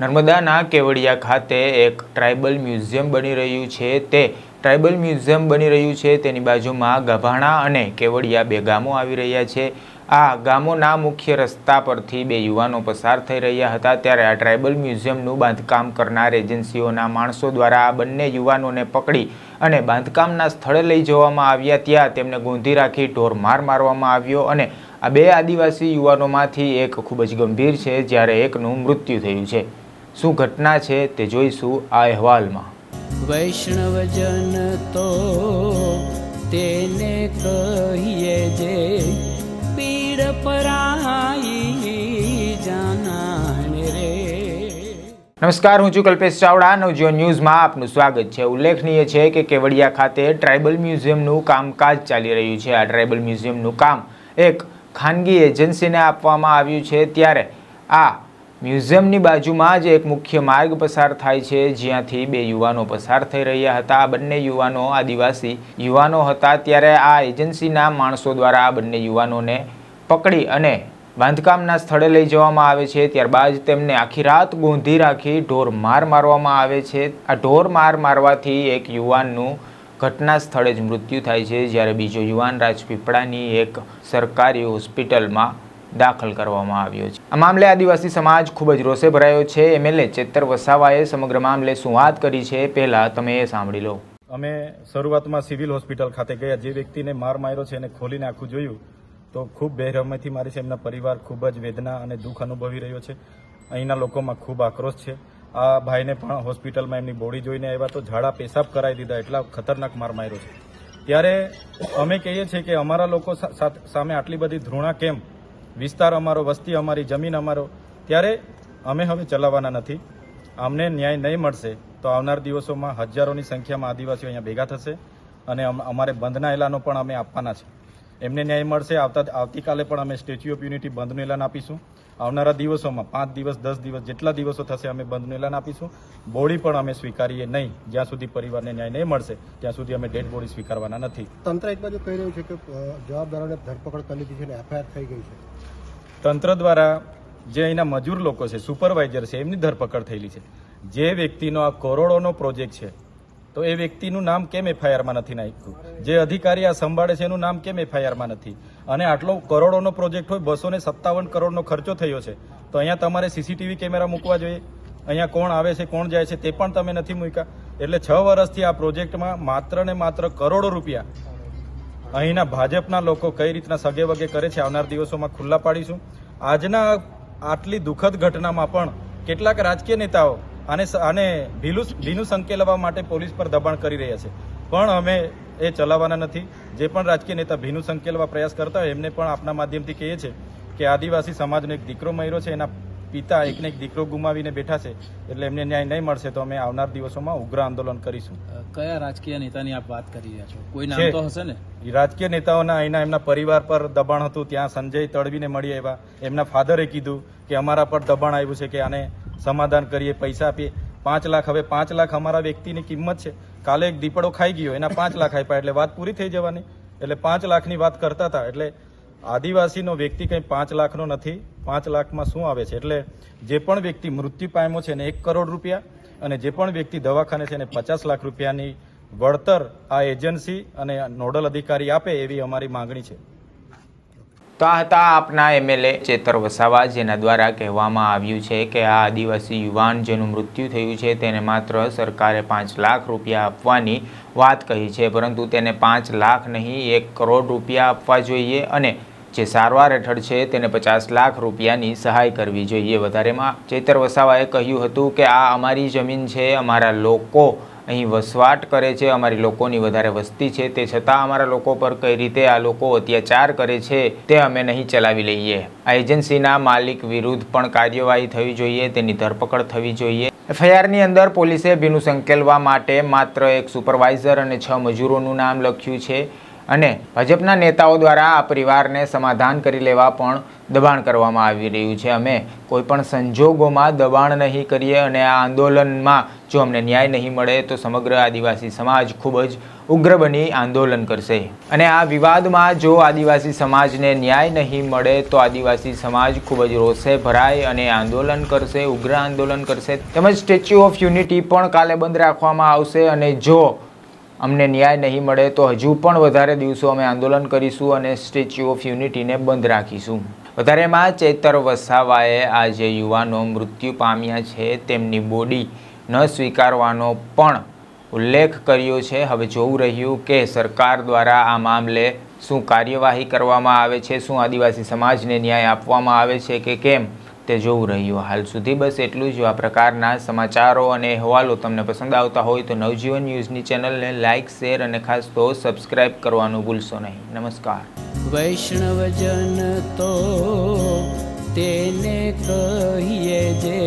નર્મદાના કેવડિયા ખાતે એક ટ્રાઇબલ મ્યુઝિયમ બની રહ્યું છે. તે ટ્રાઇબલ મ્યુઝિયમ બની રહ્યું છે. તેની બાજુમાં ગભાણા અને કેવડિયા બે ગામો આવી રહ્યા છે. આ ગામોના મુખ્ય રસ્તા પરથી બે યુવાનો પસાર થઈ રહ્યા હતા. ત્યારે આ ટ્રાઇબલ મ્યુઝિયમનું બાંધકામ કરનાર એજન્સીઓના માણસો દ્વારા આ બંને યુવાનોને પકડી અને બાંધકામના સ્થળે લઈ જવામાં આવ્યા. ત્યાં તેમને ગોંધી રાખી ઢોર માર મારવામાં આવ્યો અને આ બે આદિવાસી યુવાનોમાંથી એક ખૂબ જ ગંભીર છે, જ્યારે એકનું મૃત્યુ થયું છે. શું ઘટના છે તે જોઈશું આ અહેવાલમાં. વૈષ્ણવજન તો તેને કહીએ જે પીડ પરાઈ જાનાને રે. નમસ્કાર હું છું કલ્પેશ ચાવડા. નવજીવન ન્યૂઝમાં આપનું સ્વાગત છે. ઉલ્લેખનીય છે કે કેવડિયા ખાતે ટ્રાઇબલ મ્યુઝિયમનું કામકાજ ચાલી રહ્યું છે. આ ટ્રાઇબલ મ્યુઝિયમનું કામ એક ખાનગી એજન્સીને આપવામાં આવ્યું છે. ત્યારે આ મ્યુઝિયમની બાજુમાં જ એક મુખ્ય માર્ગ પસાર થાય છે, જ્યાંથી બે યુવાનો પસાર થઈ રહ્યા હતા. આ બંને યુવાનો આદિવાસી યુવાનો હતા. ત્યારે આ એજન્સીના માણસો દ્વારા આ બંને યુવાનોને પકડી અને બાંધકામના સ્થળે લઈ જવામાં આવે છે. ત્યારબાદ તેમને આખી રાત ગોંધી રાખી ઢોર માર મારવામાં આવે છે. આ ઢોર માર મારવાથી એક યુવાનનું ઘટના સ્થળે જ મૃત્યુ થાય છે, જ્યારે બીજો યુવાન રાજપીપળાની એક સરકારી હોસ્પિટલમાં દાખલ કરવામાં આવ્યો છે. આ મામલે આદિવાસી સમાજ ખૂબ જ રોષે ભરાયો છે. એમએલએ ચેતર વસાવાએ સમગ્ર મામલે શું વાત કરી છે પહેલા તમે એ સાંભળી લો. અમે શરૂઆતમાં સિવિલ હોસ્પિટલ ખાતે ગયા. જે વ્યક્તિને માર માર્યો છે એને ખોલીને આખું જોયું તો ખૂબ બેરહમથી મારી છે. એમના પરિવાર ખૂબ જ વેદના અને દુઃખ અનુભવી રહ્યો છે. અહીંના લોકોમાં ખૂબ આક્રોશ છે. આ ભાઈને પણ હોસ્પિટલમાં એમની બોડી જોઈને આવ્યા તો ઝાડા પેશાબ કરાવી દીધા એટલા ખતરનાક માર માર્યો છે. ત્યારે અમે કહીએ છીએ કે અમારા લોકો સામે આટલી બધી ધૃણા કેમ? વિસ્તાર અમારો, વસ્તી અમારી, જમીન અમારો, ત્યારે અમે હવે ચલાવવાના નથી. અમને ન્યાય નહીં મળશે તો આવનાર દિવસોમાં હજારોની સંખ્યામાં આદિવાસીઓ અહીંયા ભેગા થશે અને અમ- અમારે બંધના એલાનો પણ અમે આપવાના છે. એમને ન્યાય મળશે, આવતા, આવતીકાલે પણ અમે સ્ટેચ્યુ ઓફ યુનિટી બંધનું એલાન આપીશું. આવનારા દિવસોમાં પાંચ દિવસ, દસ દિવસ જેટલા દિવસો થશે અમે બંધનું એલાન આપીશું. બોડી પણ અમે સ્વીકારીએ નહીં. જ્યાં સુધી પરિવારને ન્યાય નહીં મળશે, ત્યાં સુધી અમે ડેડ બોડી સ્વીકારવાના નથી. તંત્ર એક બાજુ કહી રહ્યું છે કે જવાબદારોને ધરપકડ કરી લીધી છે અને એફઆઈઆર થઈ ગઈ છે. તંત્ર દ્વારા જે અહીંના મજૂર લોકો છે સુપરવાઇઝર છે, એમની ધરપકડ થયેલી છે. જે વ્યક્તિનો આ કરોડોનો પ્રોજેક્ટ છે, તો એ વ્યક્તિનું નામ કેમ એફઆઈઆરમાં નથી નાખ્યું? જે અધિકારી આ સંભાળે છે, એનું નામ કેમ એફઆઈઆરમાં નથી? અને આટલો કરોડોનો પ્રોજેક્ટ હોય બસો સત્તાવન કરોડનો ખર્ચો થયો છે, તો અહીંયા તમારે સીસીટીવી કેમેરા મૂકવા જોઈએ. અહીંયા કોણ આવે છે, કોણ જાય છે, તે પણ તમે નથી મૂક્યા. એટલે છ વર્ષથી આ પ્રોજેક્ટમાં માત્ર ને માત્ર કરોડો રૂપિયા અહીંના ભાજપના લોકો કઈ રીતના સગે વગે કરે છે આવનાર દિવસોમાં ખુલ્લા પાડીશું. આજના આટલી દુઃખદ ઘટનામાં પણ કેટલાક રાજકીય નેતાઓ આને આને ભીલું ભીનું સંકેલવા માટે પોલીસ પર દબાણ કરી રહ્યા છે. પણ અમે એ ચલાવવાના નથી. જે પણ રાજકીય નેતા ભીનું સંકેલવા પ્રયાસ કરતા હોય એમને પણ આપના માધ્યમથી કહીએ છીએ કે આદિવાસી સમાજનો એક દીકરો મર્યો છે, એના પિતા એકને એક દીકરો ગુમાવીને બેઠા છે એટલે એમને ન્યાય નહીં મળશે તો અમે આવનાર દિવસોમાં ઉગ્ર આંદોલન કરીશું. કયા રાજકીય નેતાની આપ વાત કરી રહ્યા છો? કોઈ નામ તો હશે ને? રાજકીય નેતાઓના અહીંના એમના પરિવાર પર દબાણ હતું ત્યાં સંજય તડવીને મળી આવ્યા. એમના ફાધરે કીધું કે અમારા પર દબાણ આવ્યું છે કે આને સમાધાન કરીએ પૈસા આપીએ. પાંચ લાખ હવે પાંચ લાખ અમારા વ્યક્તિની કિંમત છે. કાલે એક દીપડો ખાઈ ગયો એના પાંચ લાખ આપ્યા એટલે વાત પૂરી થઈ જવાની. એટલે પાંચ લાખની વાત કરતા હતા એટલે આદિવાસીનો વ્યક્તિ કંઈ પાંચ લાખનો નથી, પાંચ લાખમાં શું આવે છે? એટલે જે પણ વ્યક્તિ મૃત્યુ પામ્યો છે એને એક કરોડ રૂપિયા અને જે પણ વ્યક્તિ દવાખાને છે એને પચાસ લાખ રૂપિયાની વળતર આ એજન્સી અને નોડલ અધિકારી આપે એવી અમારી માંગણી છે. તો આ હતા આપના એમએલએ ચેતર વસાવા, જેના દ્વારા કહેવામાં આવ્યું છે કે આ આદિવાસી યુવાન જેનું મૃત્યુ થયું છે તેને માત્ર સરકારે પાંચ લાખ રૂપિયા આપવાની વાત કહી છે, પરંતુ તેને પાંચ લાખ નહીં, એક કરોડ રૂપિયા આપવા જોઈએ અને જે સારવાર હેઠળ છે તેને પચાસ લાખ રૂપિયાની સહાય કરવી જોઈએ. વધારેમાં ચેતર વસાવાએ કહ્યું હતું કે આ અમારી જમીન છે, અમારા લોકો અહીં વસવાટ કરે છે, અમારી લોકોની વધારે વસ્તી છે. તે છતાં અમારા લોકો પર કઈ રીતે આ લોકો અત્યાચાર કરે છે તે અમે નહીં ચલાવી લઈએ. આ એજન્સીના માલિક વિરુદ્ધ પણ કાર્યવાહી થવી જોઈએ, તેની ધરપકડ થવી જોઈએ. એફઆઈઆરની અંદર પોલીસે ભીનું સંકેલવા માટે માત્ર એક સુપરવાઇઝર અને છ મજૂરોનું નામ લખ્યું છે. અને ભાજપના નેતાઓ દ્વારા આ પરિવારને સમાધાન કરી લેવા પણ દબાણ કરવામાં આવી રહ્યું છે. અમે કોઈપણ સંજોગોમાં દબાણ નહીં કરીએ અને આ આંદોલનમાં જો અમને ન્યાય નહીં મળે તો સમગ્ર આદિવાસી સમાજ ખૂબ જ ઉગ્ર બની આંદોલન કરશે. અને આ વિવાદમાં જો આદિવાસી સમાજને ન્યાય નહીં મળે તો આદિવાસી સમાજ ખૂબ જ રોષે ભરાય અને આંદોલન કરશે, ઉગ્ર આંદોલન કરશે. તેમજ સ્ટેચ્યુ ઓફ યુનિટી પણ કાલે બંધ રાખવામાં આવશે અને જો અમને ન્યાય નહીં મળે તો હજુ પણ વધારે દિવસો અમે આંદોલન કરીશું અને સ્ટેચ્યુ ઓફ યુનિટીને બંધ રાખીશું. વધારેમાં ચેતર વસાવાએ આ જે યુવાનો મૃત્યુ પામ્યા છે. તેમની બોડી ન સ્વીકારવાનો પણ ઉલ્લેખ કર્યો છે. હવે જોવું રહ્યું કે સરકાર દ્વારા આ મામલે શું કાર્યવાહી કરવામાં આવે છે, શું આદિવાસી સમાજને ન્યાય આપવામાં આવે છે કે કેમ? તે જોવું રહ્યું હાલ સુધી. બસ એટલું જ. આ પ્રકારના સમાચારો અને અહેવાલો તમને પસંદ આવતા હોય તો નવજીવન ન્યૂઝની ચેનલને લાઇક શેર અને ખાસ તો સબસ્ક્રાઇબ કરવાનું ભૂલશો નહીં. નમસ્કાર. વૈષ્ણવજન તો તેને કહીએ જે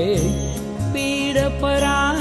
પીડ જાના